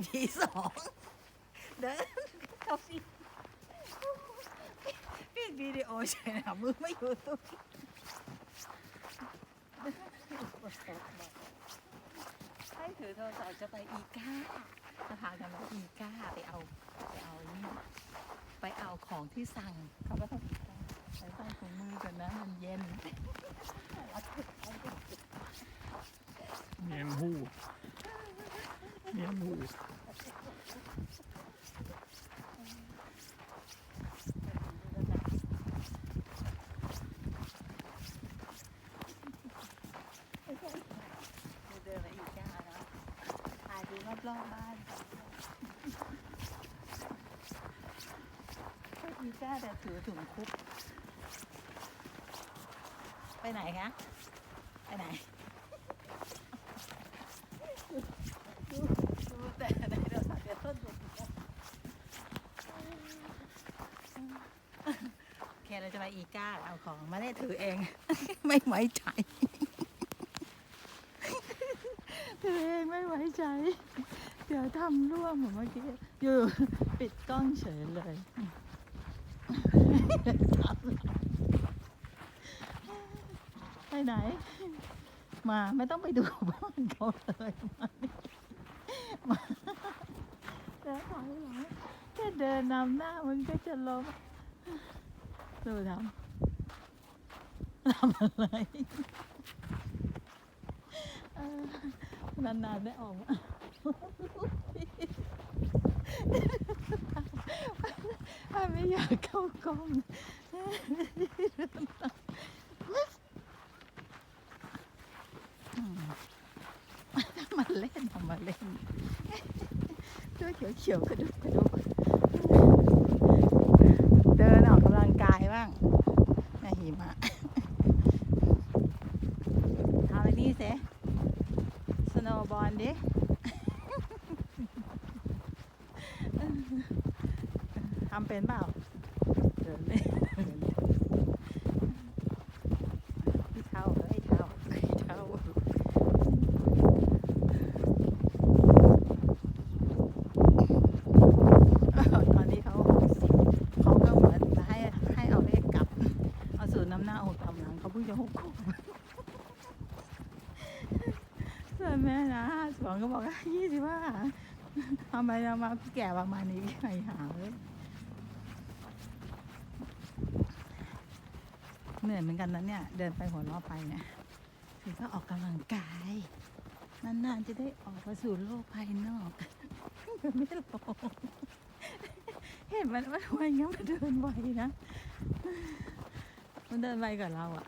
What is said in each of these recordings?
EP สองเดินเขาฟีฟีดวิดีโอเฉยนะมือไม่อยู่ตรงนี้ให้ถือโทรศัพท์จะไปอีก้าจะพากันไปอีก้าไปเอาไปเอานี่ไปเอาของที่สั่งเขาก็ต้องใส่ต้ถุงมือกันนะมันเย็นเนียนหูเนียนหู เดินไปอีกจ้าแล้วถ่ายดู รอบบ้านก็อีจ้าแต่ถือถุงคุก ไปไหนคะ ไปไหนดูแต่ในโทรศัพท์เดี๋ยวต้นดโอเคเราจะไปอีก้า เอาของมาได้ถือเอง ไม่ไว้ใจตัวเองไม่ไว้ใจ เดี๋ยวทำร่วมเหมือนเมื่อกี้อยู่ปิดกล้องเฉยเลยไปไหน มาไม่ต้องไปดูบ้านเขาเลยมานี่มาเดินถอยหลังแค่เดินนำหน้ามันก็จะล้มดูทำทำอะไรนานๆได้ออกมา ป้าไม่อยากเข้ากล้องมาเล่นเอามาเล่นตัวเขียวเขียวๆกระดุกกระดุกเดินออกกำลังกายบ้างในหิมะทำอะไรนี่เสสโนว์บอลดิ ทำเป็นเปล่าเดินเลยพี่เท่าเอ้ยเท่าเอ้ยเท่าตอนนี้เขาเขาก็เหมือนจะให้ให้เอาเลขกลับ เอาสูตรน้ำหน้าหกกำลังเขาเพิ่งจะหกขวบส่วนแม่นะห้าสองก็บอกว่ายี่สิบห้า ทำไมเรามาแก่ประมาณนี้ใครหาเลยเหนื่อยเหมือนกันนะเนี่ย เดินไปหัวเราะไปเนี่ยถือว่าออกกำลังกาย นานๆจะได้ออกมาสู่โลกภายนอกไม่หลกเห็นมันมันทำไมงั้นมันเดินไวนะ มันเดินไวกว่าเราอะ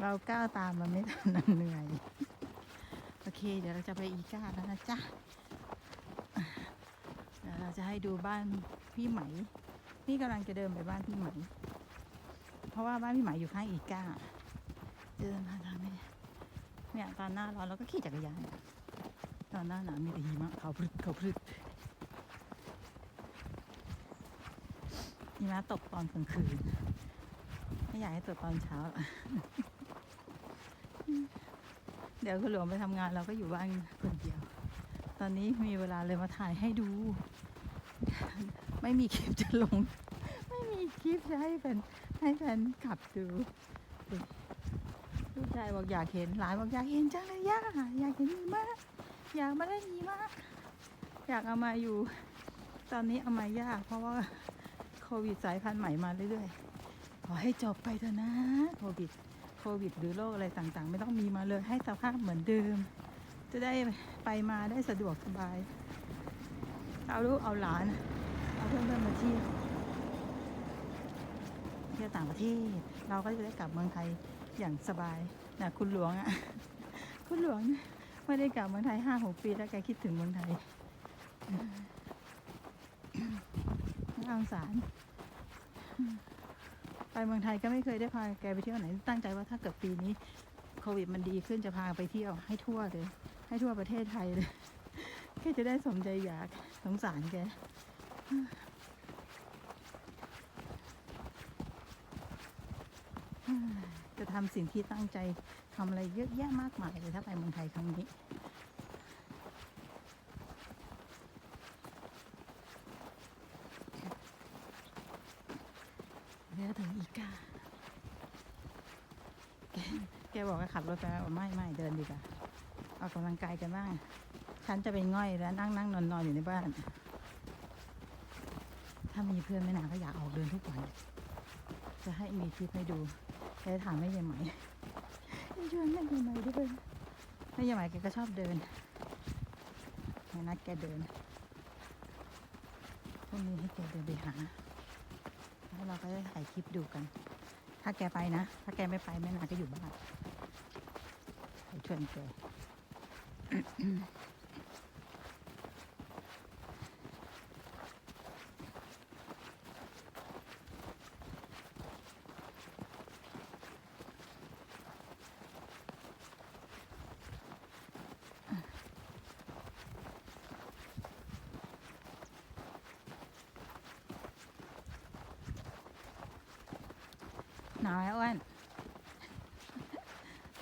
เราก้าวตามมันไม่ทันเหนื่อย โอเค เดี๋ยวเราจะไปอีก้าแล้วนะจ๊ะเดี๋ยวเราจะให้ดูบ้านพี่ไหม นี่กำลังจะเดินไปบ้านพี่ไหม เพราะว่าบ้านพี่ไหมอยู่ข้างอีก้า เดินมาทางนี้เนี่ยตอนหน้าร้อนเราก็ขี่จักรยาน ตอนหน้าหนาวมีแต่หิมะเขาพรึดเขาพรึดหิมะตกตอนกลางคืน ไม่อยากให้ตกตอนเช้า เดี๋ยวคุณหลวงไปทำงานเราก็อยู่บ้านคนเดียว ตอนนี้มีเวลาเลยมาถ่ายให้ดู ไม่มีคลิปจะลง ไม่มีคลิปจะให้เป็นให้แฟนขับดูลูกชายบอกอยากเห็นหลานบอกอยากเห็นจังเลยย่าอยากเห็นหิมะอยากมาเล่นหิมะอยากเอามาอยู่ ตอนนี้เอามายาก เพราะว่าโควิดสายพันธุ์ใหม่มาเรื่อยๆขอให้จบไปเถอะนะโควิด โควิด หรือโรคอะไรต่างๆ ไม่ต้องมีมาเลยให้สภาพเหมือนเดิม จะได้ไปมาได้สะดวกสบาย เอาลูกเอาหลาน เอาเพื่อนๆมาเที่ยวเที่ยวต่างประเทศ เราก็จะได้กลับเมืองไทยอย่างสบายนะคุณหลวงอะ่ะ คุณหลวงไม่ได้กลับเมืองไทยห้าหกปีแล้วแกคิดถึงเมืองไทยน่าสงสาร ไปเมืองไทยก็ไม่เคยได้พาแกไปเที่ยวไหน ตั้งใจว่าถ้าเกิดปีนี้โควิดมันดีขึ้นจะพาไปเที่ยวให้ทั่วเลย ให้ทั่วประเทศไทยเลยแค่จะได้สมใจอยากสงสารแกจะทำสิ่งที่ตั้งใจทำอะไรเยอะแยะมากมายเลยถ้าไปเมืองไทยครั้งนี้ เรือถึงอี กาแกแกบอกว่าขับรถไปบอกไม่ไม่เดินดีกว่าออกกำลังกายกันบ้าง ฉันจะเป็นง่อยแล้วนั่งนั่งนอนนอนอยู่ในบ้าน ถ้ามีเพื่อนไม่นานก็อยากออกเดินทุกวัน จะให้มีคลิปให้ดูแต่ถามแม่ยายไหมให้ชวนแม่ยายไหมด้วยแม่ยายไหมแกก็ชอบเดินให้นัดแกเดินพรุ่งนี้ให้แกเดินไปหา แล้วเราก็จะถ่ายคลิปดูกัน ถ้าแกไปนะ ถ้าแกไม่ไปแม่นาก็อยู่บ้านชวนแกาวไหมอ้วน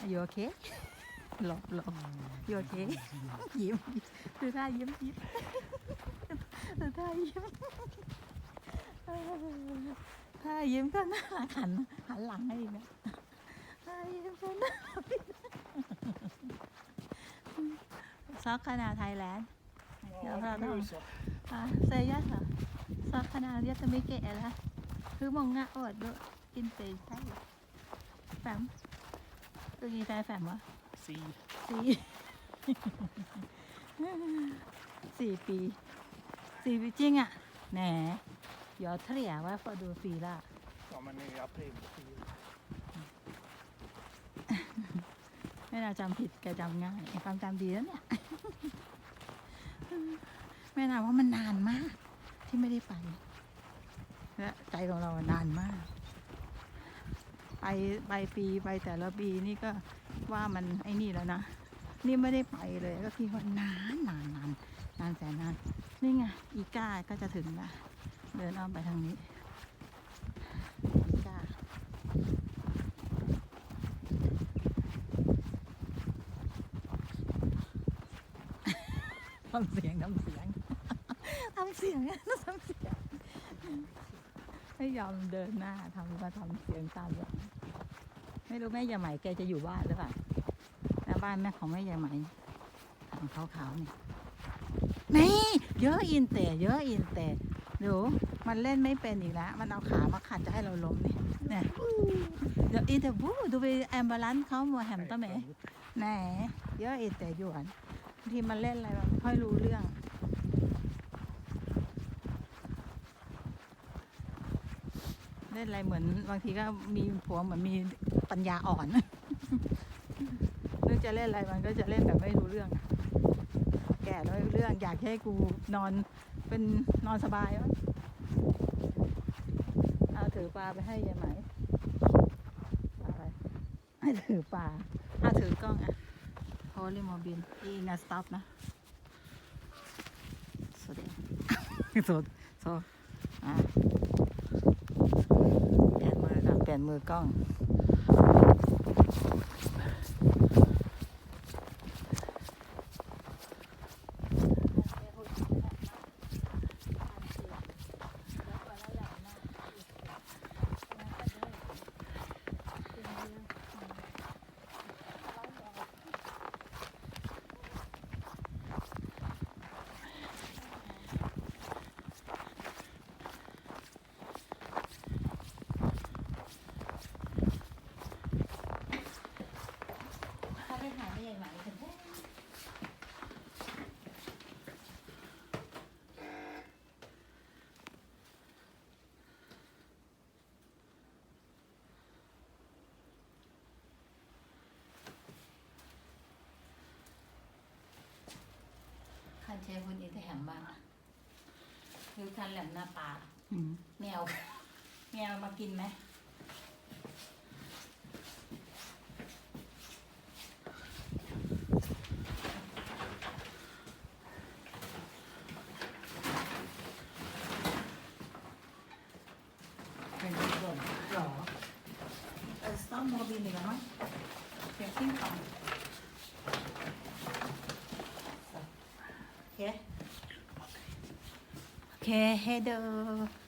Are you okay หลบหลบ You okay ยิ้มดูท่ายิ้มยิ้มดูท่ายิ้มท่ายิ้มก็น่ารักหันหันหลังให้อีกนะท่ายิ้มก็น่ารักซอกขนาดไทยแลนด์ Ja, Ja, bra nu dag. så. Ja, seriöst då? Saknar jättemycket eller? Hur många år då? Inte i Sverige? Fem? Ungefär fem va? Si. สี่สี่ปีสี่ปีจริงอะแหนยอเทรียว่าพอดูฟีละ Ja, men i april. แม่นาจำผิดแกจำง่ายความจำดีแล้วเนี่ยแม่นาว่ามันนานมากที่ไม่ได้ไปและใจของเราอะนานมาก ไปไปปีไปแต่ละปีนี่ก็ว่ามันไอ้นี่แล้วนะ นี่ไม่ได้ไปเลยก็คิดว่านานนานนานนานแสนนาน นี่ไงอีก้าก็จะถึงละเดินอ้อมไปทางนี้อีก้าทำเสียงทำเสียงทำเสียงทำเสียง ไม่ยอมเดินหน้าทำมาทำเสียงตามหลังไม่รู้แม่ยายไหมแกจะอยู่บ้านหรือเปล่าแต่บ้านแม่ของแม่ยายไหมทางขาวๆเนี่ยนี่เยอะอินแต่เยอะอินแต่ดูมันเล่นไม่เป็นอีกแล้วมันเอาขามาขัดจะให้เราล้มนี่เนี่ยเดี๋ยวอินแต่บูดูไปแอมบาลันเขามัวแฮมต้าแหมแหนเยอะอีแต่หยวนบางทีมันเล่นอะไรมันค่อยรู้เรื่อง ล่นอะไรเหมือนบางทีก็มีผัวเหมือนมีปัญญาอ่อนนึกจะเล่นอะไรมันก็จะเล่นแบบไม่รู้เรื่อง แก่แล้วไม่รู้เรื่องอยากให้กูนอนเป็นนอนสบายวะเอาถือปลาไปให้ยายไหมอะไรให้ถือปลาถ้าถือกล้องอะโฮลิโมบินอีนาสต็อปนะสวัสดีสดสดอะ มือก่อนเปลี่ยนมือกล้อง ชฟคุณอินทแหมบ้างคือคันแหลมหน้าปลาแมวแมวมากินไหมเป็นคนหรอเออ stop โมบินอีกแล้วมั้งเสียงซิ่งของ โอเ